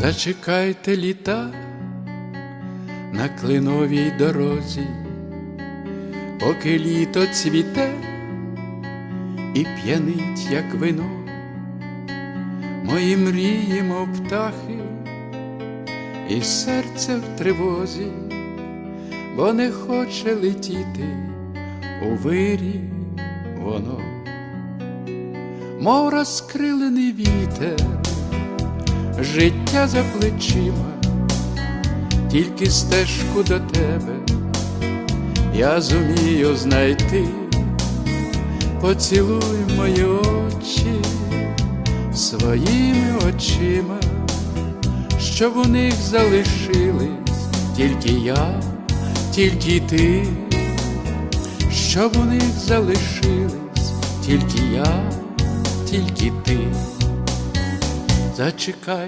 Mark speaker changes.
Speaker 1: Зачекайте літа на клиновій дорозі, поки літо цвіте і п'янить, як вино, мої мрії, мов птахи, і серце в тривозі, бо не хоче летіти у вирі воно, мов розкрилений вітер життя за плечима, тільки стежку до тебе я зумію знайти, поцілуй мої очі своїми очима, щоб у них залишились тільки я, тільки ти, щоб у них залишились тільки я, тільки ти. Зачекай.